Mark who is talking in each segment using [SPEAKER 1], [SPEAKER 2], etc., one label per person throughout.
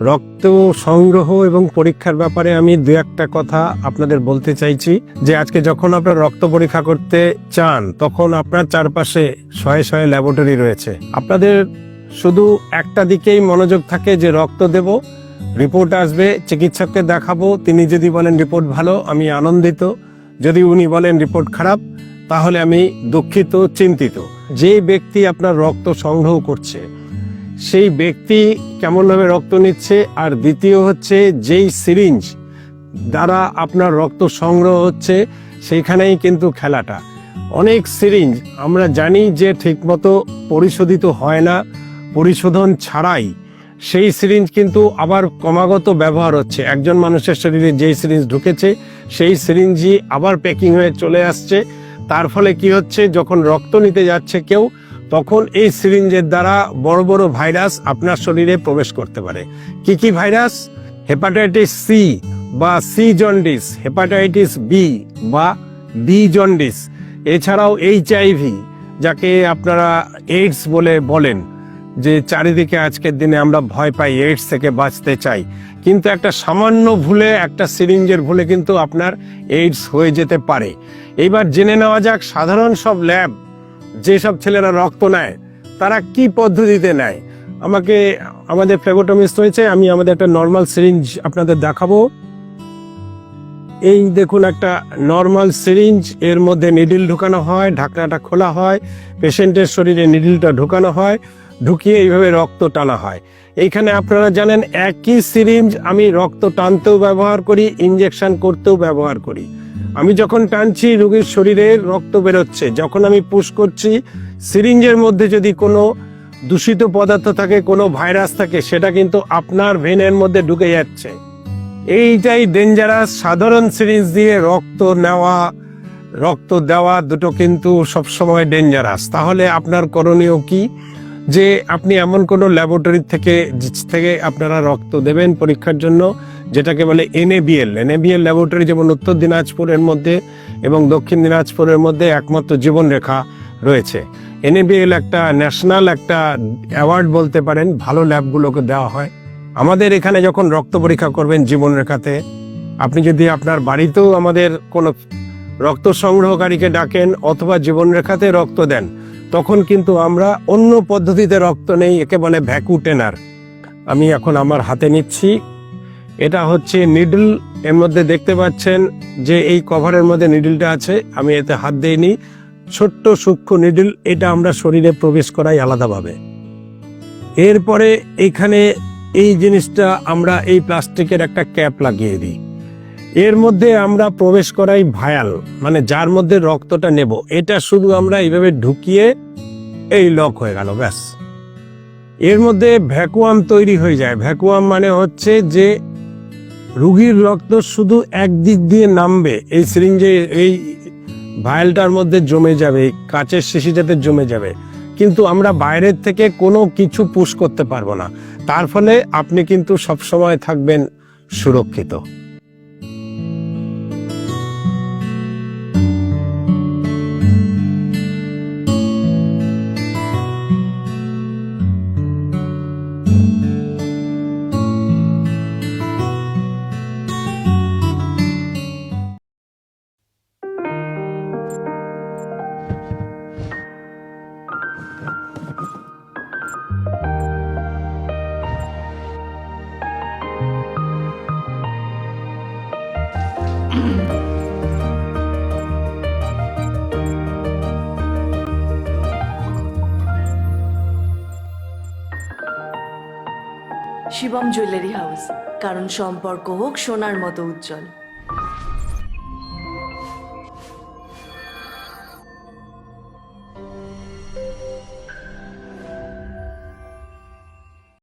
[SPEAKER 1] রক্ত সংগ্রহ এবং পরীক্ষার ব্যাপারে আমি দু একটা কথা আপনাদের বলতে চাইছি, যে আজকে যখন আপনার রক্ত পরীক্ষা করতে চান, তখন আপনার চারপাশে শয়ে শয়ে ল্যাবরেটরি রয়েছে। আপনাদের শুধু একটা দিকেই মনোযোগ থাকে যে রক্ত দেব, রিপোর্ট আসবে, চিকিৎসককে দেখাবো, তিনি যদি বলেন রিপোর্ট ভালো, আমি আনন্দিত। যদি উনি বলেন রিপোর্ট খারাপ, তাহলে আমি দুঃখিত, চিন্তিত। যে ব্যক্তি আপনার রক্ত সংগ্রহ করছে সেই ব্যক্তি কেমনভাবে রক্ত নিচ্ছে? আর দ্বিতীয় হচ্ছে যেই সিরিঞ্জ দ্বারা আপনার রক্ত সংগ্রহ হচ্ছে, সেইখানেই কিন্তু খেলাটা। অনেক সিরিঞ্জ আমরা জানি যে ঠিকমতো পরিশোধিত হয় না, পরিশোধন ছাড়াই। সেই সিরিঞ্জ কিন্তু আবার ক্রমাগত ব্যবহার হচ্ছে। একজন মানুষের শরীরে যেই সিরিঞ্জ ঢুকেছে, সেই সিরিঞ্জই আবার প্যাকিং হয়ে চলে আসছে। তার ফলে কি হচ্ছে? যখন রক্ত নিতে যাচ্ছে কেউ তখন এই সিরিঞ্জের দ্বারা বড় বড় ভাইরাস আপনার শরীরে প্রবেশ করতে পারে। কি কি ভাইরাস? হেপাটাইটিস সি বা সি জন্ডিস হেপাটাইটিস বি বা বি জন্ডিস এছাড়াও এইচআইভি যাকে আপনারা এইডস বলে বলেন, যে চারিদিকে আজকের দিনে আমরা ভয় পাই এইডস থেকে বাঁচতে চাই। কিন্তু একটা সামান্য ভুলে, একটা সিরিঞ্জের ভুলে কিন্তু আপনার এইডস হয়ে যেতে পারে। এইবার জেনে নেওয়া যাক, সাধারণ সব ল্যাব যেসব ছেলেরা রক্ত নেয়, তারা কি পদ্ধতিতে নেয়? আমাকে, আমাদের ফ্লেবোটমিস্ট হয়েছে, আমি আমাদের একটা নর্মাল সিরিঞ্জ আপনাদের দেখাবো। এই দেখুন একটা নর্মাল সিরিঞ্জ এর মধ্যে নিডিল ঢুকানো হয়, ঢাকনাটা খোলা হয়, পেশেন্টের শরীরে নিডিলটা ঢুকানো হয়, ঢুকিয়ে এইভাবে রক্ত টানা হয়। এইখানে আপনারা জানেন একই সিরিঞ্জ আমি রক্ত টানতেও ব্যবহার করি ইঞ্জেকশন করতেও ব্যবহার করি। আমি যখন টানছি, রোগীর শরীরে রক্ত বেরোচ্ছে। যখন আমি পুশ করছি, সিরিঞ্জের মধ্যে যদি কোনো দূষিত পদার্থ থাকে, কোনো ভাইরাস থাকে, সেটা কিন্তু আপনার ভেনের মধ্যে ঢুকে যাচ্ছে। এইটাই ডেঞ্জারাস সাধারণ সিরিঞ্জ দিয়ে রক্ত নেওয়া, রক্ত দেওয়া দুটো কিন্তু সবসময় ডেঞ্জারাস তাহলে আপনার করণীয় কি? যে আপনি এমন কোনো ল্যাবরেটরি থেকে থেকে আপনারা রক্ত দেবেন পরীক্ষার জন্য, যেটাকে বলে এনএবিএল এনএবিএল ল্যাবরেটরি যেমন উত্তর দিনাজপুরের মধ্যে এবং দক্ষিণ দিনাজপুরের মধ্যে একমাত্র জীবনরেখা রয়েছে। এনএবিএল একটা ন্যাশনাল একটা অ্যাওয়ার্ড বলতে পারেন, ভালো ল্যাবগুলোকে দেওয়া হয়। আমাদের এখানে যখন রক্ত পরীক্ষা করবেন জীবনরেখাতে, আপনি যদি আপনার বাড়িতেও আমাদের কোনো রক্ত সংগ্রহকারীকে ডাকেন অথবা জীবনরেখাতে রক্ত দেন তখন কিন্তু আমরা অন্য পদ্ধতিতে রক্ত নেই, একে বলে ভ্যাকু টেনার। আমি এখন আমার হাতে নিচ্ছি। এটা হচ্ছে নিডল। এর মধ্যে দেখতে পাচ্ছেন যে এই কভারের মধ্যে নিডলটা আছে। আমি এতে হাত দিইনি। ছোট্ট সূক্ষ্ম নিডল, এটা আমরা শরীরে প্রবেশ করাই আলাদাভাবে। এরপরে এখানে এই জিনিসটা আমরা এই প্লাস্টিকের একটা ক্যাপ লাগিয়ে দিই। এর মধ্যে আমরা প্রবেশ করাই ভায়াল মানে যার মধ্যে রক্তটা নেব। এটা শুধু আমরা এইভাবে ঢুকিয়ে এই লক হয়ে গেল, ব্যাস। এর মধ্যে ভ্যাকুয়াম তৈরি হয়ে যায়। ভ্যাকুয়াম মানে হচ্ছে যে রুগীর রক্ত শুধু একদিক দিয়ে নামবে, এই সিরিঞ্জে এই ভায়ালটার মধ্যে জমে যাবে কাচের শিশিটাতে জমে যাবে। কিন্তু আমরা বাইরের থেকে কোনো কিছু পুশ করতে পারব না। তার ফলে আপনি কিন্তু সবসময় থাকবেন সুরক্ষিত।
[SPEAKER 2] শিবম জুয়েলারি হাউস কারণ সম্পর্ক হোক সোনার মতো উজ্জ্বল।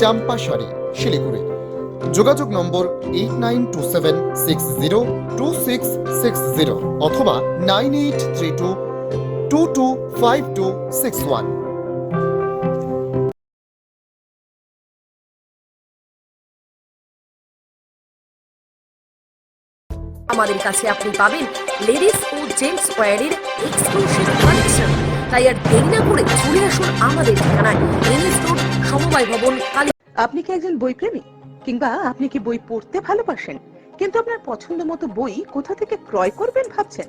[SPEAKER 3] চাম্পাসারি শিলিগুড়ি। যোগাযোগ number eight nine two seven six zero two six six zero অথবা nine eight three two two two five two six one
[SPEAKER 4] আমাদের কাছে আপনি পাবেন লেডিস ও জেন্টস ওয়্যারের এক্সক্লুসিভ কালেকশন তাই আর দেরি না করে চলে আসুন আমাদের ঠিকানায় এনএস সমবায় ভবন, কালী
[SPEAKER 5] আপনি কি একজন বইপ্রেমী? কিংবা আপনি কি বই পড়তে ভালোবাসেন? কিন্তু আপনার পছন্দ মতো বই কোথা থেকে ক্রয় করবেন ভাবছেন?